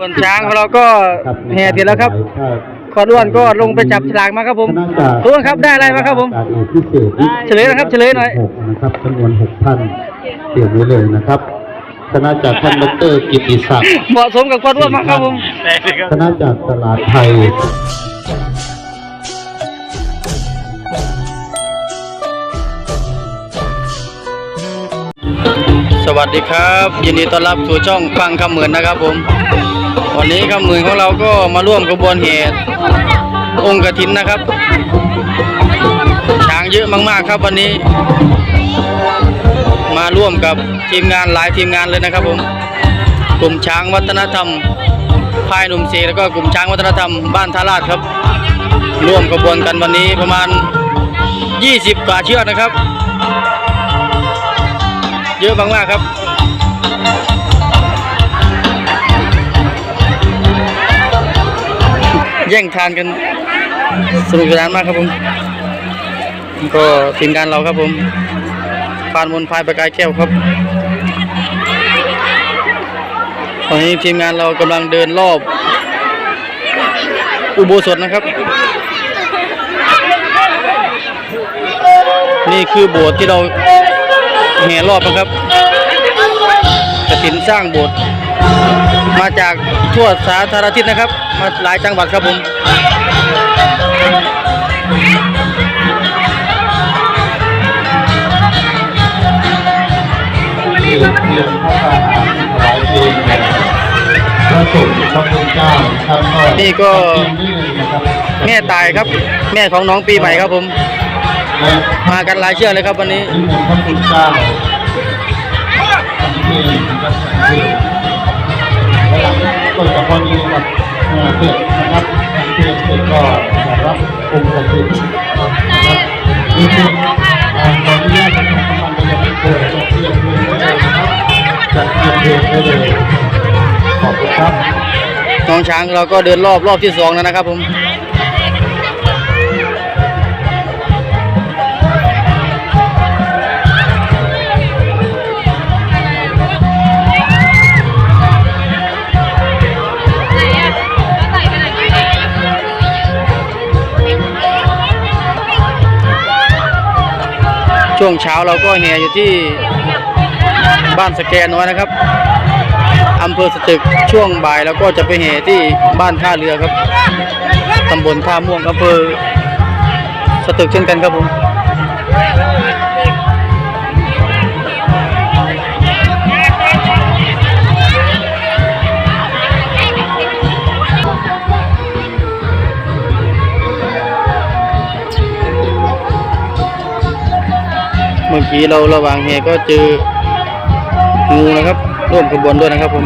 ส่วนช้างของเราก็แห่เสร็จแล้วครับ ขอด้วนก็ลงไปจับฉลากมาครับผมทุกคนครับได้อะไรมาครับผมการเอกพิเศษวิเฉลยนะครับเฉลยหน่อยหกนะครับจำนวนหกท่านเตรียมไว้เลยนะครับคณะจากท่านดรกิติศักดิ์เหมาะสมกับขอด้วนมากครับผมคณะจากตลาดไทยสวัสดีครับ ยินดีต้อนรับสู่ช่องฟังคำเหมือนนะครับผม วันนี้คำเหมือนของเราก็มาร่วมกระบวนเหตุองค์กฐินนะครับ ช้างเยอะมากๆครับวันนี้ มาร่วมกับทีมงานหลายทีมงานเลยนะครับผมกลุ่มช้างวัฒนธรรมพายหนุ่มเสแล้วก็กลุ่มช้างวัฒนธรรมบ้านทาราชครับ ร่วมกระบวนกันวันนี้ประมาณ 20 กว่าเชือกนะครับ เยอะมากๆครับ แย่งทานกันสนุกสนานมากครับผม ก็ทีมงานเราครับผมฟานมนพายประกายแก้วครับ ตอนนี้ทีมงานเรากำลังเดินรอบ อุโบสถนะครับ นี่คือโบสถ์ที่เราแห่รอบนะครับกฐินสร้างโบสถ์ มาจากทั่วสาธารณทิศนะครับ มาหลายจังหวัดครับผมเรียนเรียนพระทหารถวายเพลงพระสงฆ์พระพุทธเจ้าครับก็นี่ก็นี่เลยนะครับแม่ตายครับ แม่ของน้องปีใหม่ครับผมและมากันหลายเชือกเลยครับวันนี้นี่เป็นพระพุทธเจ้า พอดีกับเอ่อเสร็จนะครับเสร็จเสร็จก็จะรับองค์กฐินนะครับนี่เป็นเอ่อขออนุญาตประชาสัมพันธ์ไปยังเกิดจะเตรียมเพลงไว้เลยนะครับจัดเตรียมเพลงไว้เลยขอบคุณครับน้องช้างเราก็เดินรอบรอบที่สองแล้วนะครับผม ช่วงเช้าเราก็แห่อยู่ที่บ้านสแกนน้อยนะครับอำเภอสตึกช่วงบ่ายแล้วก็จะไปเห่ที่บ้านท่าเรือครับตำบลท่าม่วงอำเภอสตึกเช่นกันครับผม มื่อกี้เราระหว่างแฮก็เจองูนะครับร่วมขบวนด้วยนะครับผม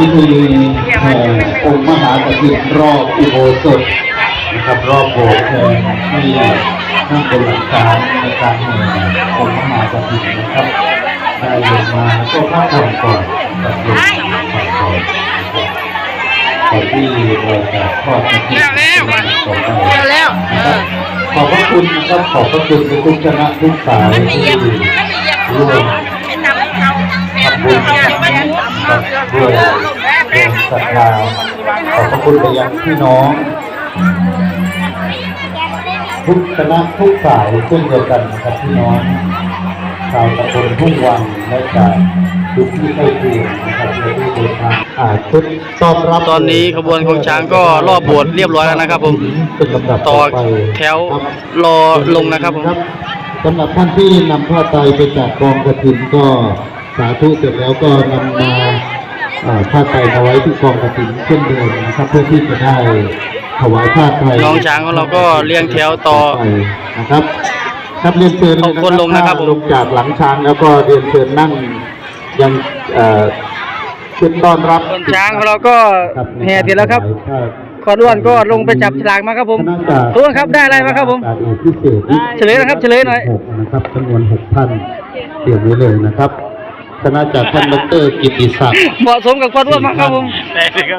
นี่คือแห่องค์มหากฐินรอบอุโบสถนะครับรอบโบสถ์ที่นั่งบนหลังคาในการแห่องค์มหากฐินนะครับได้ลงมาก็พักผ่อนก่อนกับลงพักผ่อนก่อนที่เราจะทอดกระถิ่นของเราแล้วขอบพระคุณนะครับขอบพระคุณทุกคณะทุกสายที่ร่วมทำบุญ ด้วยแรงศรัทธาขอบพระคุณไปยังพี่น้อง ทุกคณะทุกสายเช่นเดียวกันนะครับพี่น้องชาวตำบลทุ่งวังและจากทุกที่ใกล้เคียงนะครับที่ได้เดินทางอ่าชุดต้อนรับตอนนี้ขบวนของช้างก็รอบโบสถ์เรียบร้อยแล้วนะครับผมต่อแถวรอลงนะครับผมสำหรับท่านที่นำผ้าไตรไปจากกองกระถินก็สาธุเสร็จแล้วก็นำมา ผ้าไตรมาไว้ที่กองกระถินเช่นเดิมนะครับเพื่อที่จะได้ถวายผ้าไตรน้องช้างของเราก็เรียงแถวต่อไปนะครับครับเรียนเชิญขอบคุณลงนะครับผมลงจากหลังช้างแล้วก็เรียนเชิญนั่งยังเอ่อขึ้นต้อนรับส่วนช้างของเราก็แห่เสร็จแล้วครับขอด้วนก็ลงไปจับฉลากมาครับผมคณะจากทุกคนครับได้อะไรมาครับผมการเอกพิเศษเฉลยนะครับเฉลยหน่อยหกนะครับจำนวนหกท่านเตรียมไว้เลยนะครับ คณะจากท่านดรกิติศักดิ์เหมาะสมกับขอด้วนมากครับผม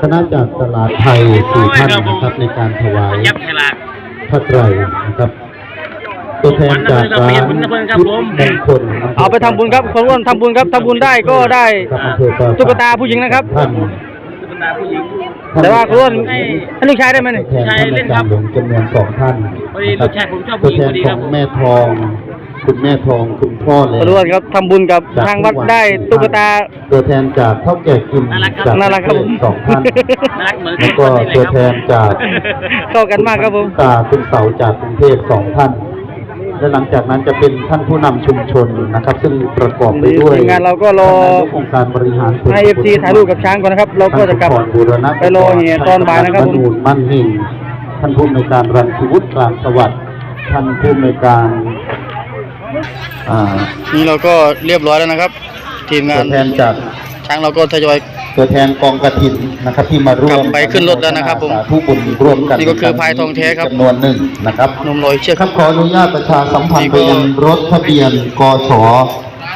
คณะจากตลาดไทยสี่ท่านนะครับในการถวายยับฉลากพระไตรนะครับตัวแทนจากร้านพุทธมงคลเอาไปทำบุญครับขอด้วนทำบุญครับทำบุญได้ก็ได้ครับอำเภอปรตุ๊กตาผู้หญิงนะครับท่านตุ๊กตาผู้หญิงแต่ว่าขอด้วนให้ลูกชายได้ไหมเนี่ยตัวแทนท่านอาจารย์หลวงจำนวนสองท่านพอดีลูกชายผมชอบผู้ตัวหญิงแทพอนดีขคอรับงแม่ทอง คุณแม่ทองคุณพ่อและขอด้วนครับทำบุญกับทางวัดได้ตุ๊กตาตัวแทนจากเท่าแก่กินจากน่ารักครับผมสองท่านน่ารักเหมือนแล้วก็ตัวแทนจากเข้ากันมากครับผมตาคุณเสาจากกรุงเทพสองท่านและหลังจากนั้นจะเป็นท่านผู้นำชุมชนนะครับ ซึ่งประกอบไปด้วยทีมงานเราก็รอท่านนายกองค์การบริหารส่วนให้ FC ถ่ายรูปกับช้างก่อนนะครับ เราก็จะกลับท่านผู้บูรณะไปรอเนี่ยตอนบ่ายนะครับผมท่านมั่นหิ่งท่านผู้ในวยการรันทิวุฒิกลางสวัสดิ์ท่านผู้ในวยการ อ่านี่เราก็เรียบร้อยแล้วนะครับ ทีมงาตันวแทนจากช้างเราก็ทยอย ตัวแทนกองกระถินนะครับที่มาร่วกมลับไปขึ้นรถแล้วนะครับผมสาธุบุญร่วมกันนี่ก็คือพายทองแท้ครับ จำนวนหนึ่งนะครับ นมลอยเชือกครับขออนุญาตประชาสัมพันนี่ธ์ก็ไปยังรถทะเบียนกช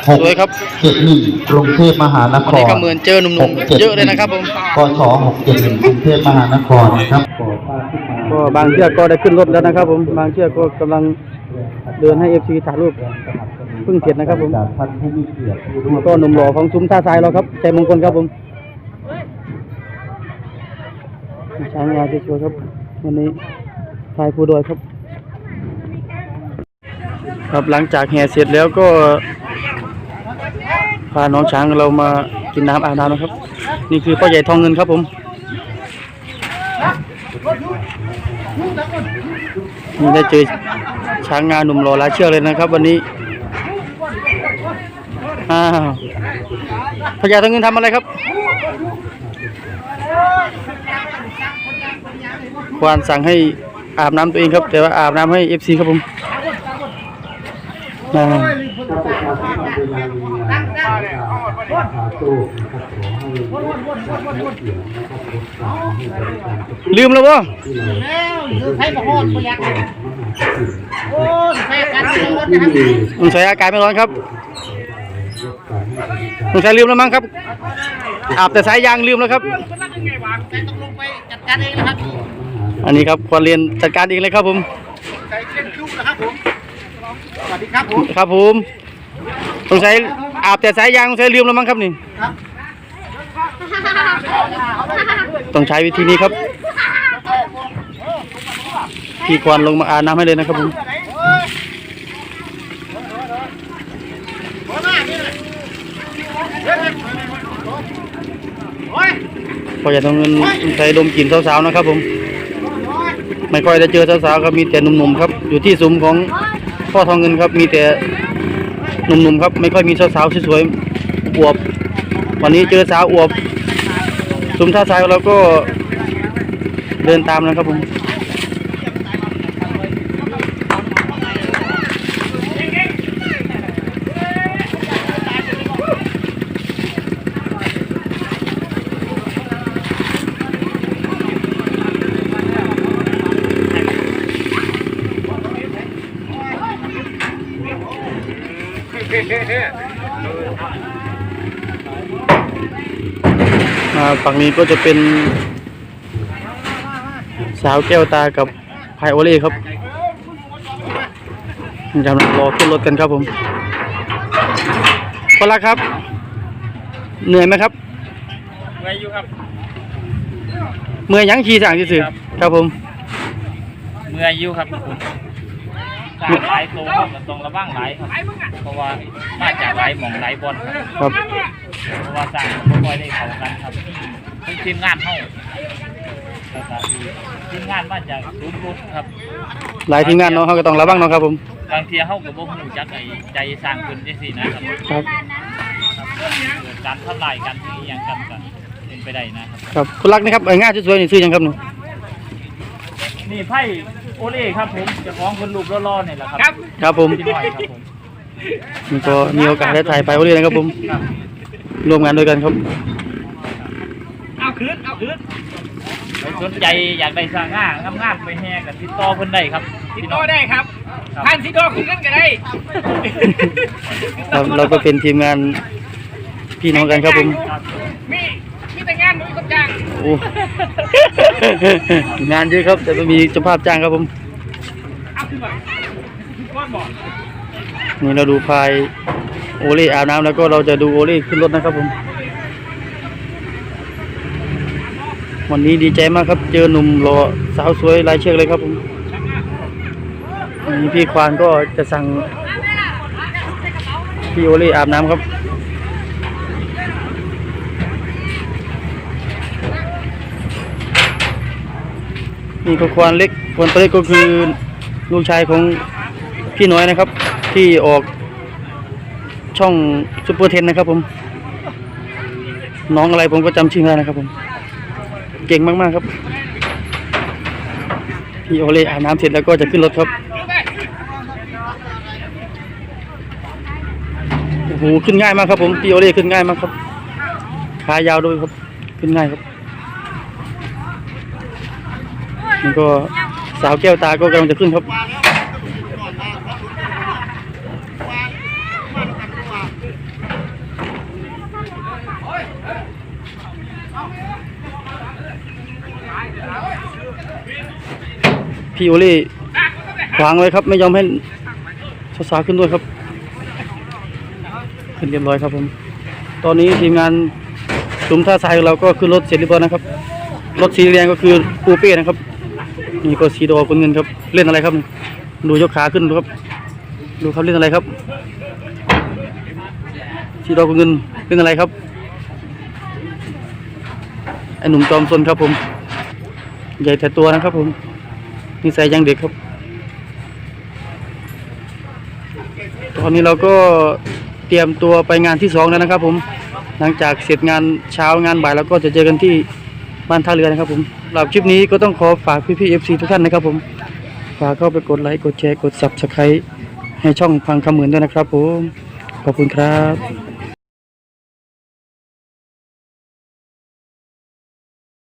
หกสวยครับเจ็ดหนึ่งกรุงเทพมหานวันคนี้รก็เหมือนเจอหนุ่มๆเยอะเลยนะครับผม กชหกเจ็ดหนึ่งกรุงเทพมหานครนะครับขอพาขึ้นมาก็บางเชือกก็ได้ขึ้นรถแล้วนะครับ ผมบางเชือกก็กำลัง เดินให้ FC ถ่ายรูปเพิ่งเสร็จนะครับผมจากท่านผู้มีเกียรติผู้ร่วแล้วก็หนุ่มหล่อของซุ้มท่าทรายเราครับใจมงคลครับผมช้างงานสวยๆครับวันนี้ทายผู้โดยครับ ครับหลังจากแห่เสร็จแล้วก็พาน้องช้างเรามากินน้ำอาบน้ำนะครับ นี่คือพ่อใหญ่ทองเงินครับผมนี่ได้เจอ ช้างงานหนุ่มหล่อลายเชือกเลยนะครับ วันนี้อ้าวพญาทองเงินทำอะไรครับ ควานสั่งให้อาบน้ำตัวเองครับ แต่ว่าอาบน้ำให้เอฟซีครับผมลืมแล้ววะใช้ประโคตรประหยัด โอ้ใช้การเมืองนะครับสงสัยอากาศไม่ร้อนครับสงสัยลืมแล้วมั้งครับ อาบแต่สายยางลืมแล้วครับแต่ต้องลงไปจัดการเองนะครับอันนี้ครับควรเรียนจัดการเองเลยครับผมใส่เส้นคิ้วนะครับผมสวัสดีครับผมครับผมสงสัยอาบแต่สายยางสงสัยลืมแล้วมั้งครับนี่ต้องใช้วิธีนี้ครับ พี่ควรลงมาอาบน้ำให้เลยนะครับผมพอจะต้องเงินใส่ดมกลิ่นสาวๆนะครับผม ไม่ค่อยได้เจอสาวๆครับมีแต่หนุ่มๆครับ อยู่ที่ซุ้มของพ่อทองเงินครับ มีแต่หนุ่มๆครับ ไม่ค่อยมีสาวๆสวยๆอวบ วันนี้เจอสาวอวบซุ้มท่าทรายเราก็เดินตามนะครับผม อ่าฝั่งนี้ก็จะเป็นสาวแก้วตากับไพโอเล่ครับกำลังรอขึ้นรถกันครับผมคนละครับ เหนื่อยไหมครับเมื่อยอยู่ครับ เมื่อยยังขี่สั่งซื่อครับๆครับผม เมื่อยอยู่ครับ สร้างหลายโตครับมันต้องระวังหลายครับเพราะว่ามาจากหลายหม่องหลายบอลครับครับเพราะว่าสร้างบ่ค่อยได้เข้ากันครับเพิ่งทีมงานเฮาแล้วก็ทีมงานมาจากศูนย์รบครับ หลายทีมงานเนาะเขาก็ต้องระวังเนาะครับผมบางทีเฮาก็บ่ฮู้จักไอ้ใจสร้างขึ้นจังซี่นะครับครับเกิดการทำลายกันที่อหย่างกันกันเป็นไปได้นะครับ ครับคุณรักนะครับเอ้ยง่ายสวยๆนี่ซื้อยังครับหนู นี่ไพ่ โอเล่ครับผมเจะฟ้าของคนรูปล่อๆเนี่ยแหละครับครับผมพี่น้อยครับผมนี่ก็มีโอกาสได้ถ่ายไปโอเล่นะครับผมครับร่วมงานด้วยกันครับ เอาคืนเอาคืนใครสนใจอยากได้สร้างงานงามๆไปแห่กันติดต่อเพิ่นได้ครับติดต่อได้ครับครับท่านสิโดอคุณกันก็ได้ครับเราก็เป็นทีมงานพี่น้องกันครับผมครับมีมีแต่งานมีคนจ้างโอ้ งานเยอะครับ แต่ไม่มีเจ้าภาพจ้างครับผมนี่เราดูพายโอเล่อาบน้ำแล้วก็เราจะดูโอเล่ขึ้นรถนะครับผม วันนี้ดีใจมากครับ เจอหนุ่มหล่อสาวสวยลายเชือกเลยครับผมนี่พี่ควานก็จะสั่งพี่โอเล่อาบน้ำครับ นี่ก็ควานเล็กควานตัวเล็กก็คือลูกชายของพี่น้อยนะครับ ที่ออกช่องซูเปอร์เทนนะครับ ผม น้องอะไรผมก็จำชื่อได้นะครับ ผม เก่งมากๆครับ พี่โอเล่อาบน้ำเสร็จแล้วก็จะขึ้นรถครับโอ้โหขึ้นง่ายมากครับ ผมพี่โอเล่ขึ้นง่ายมากครับขายาวด้วยครับ ขึ้นง่ายครับ นี่ก็สาวแก้วตาก็กำลังจะขึ้นครับพี่โอเล่ขวางไว้ครับ ไม่ยอมให้สาวๆขึ้นด้วยครับ ขึ้นเรียบร้อยครับผม ตอนนี้ทีมงานสุมท่าทรายของเราก็ขึ้นรถเสร็จเรียบร้อยนะครับ รถสีแดงก็คือปูเป้นะครับ นี่ก็สีดอคนเงินครับ เล่นอะไรครับ ดูยกขาขึ้นดูครับ ดูเขาเล่นอะไรครับสีดอคนเงินเล่นอะไรครับไอหนุ่มจอมซนครับผม ใหญ่แต่ตัวนะครับผมนิสัยยังเด็กครับ ตอนนี้เราก็เตรียมตัวไปงานที่สองแล้วนะครับผม หลังจากเสร็จงานเช้างานบ่ายแล้วก็จะเจอกันที่บ้านท่าเรือนะครับผม หรับคลิปนี้ก็ต้องขอฝากพี่ๆ FC ทุกท่านนะครับผม ฝากเข้าไปกดไลค์ กดแชร์ กด subscribe ให้ช่องพังคำเหมือนด้วยนะครับผม ขอบคุณครับ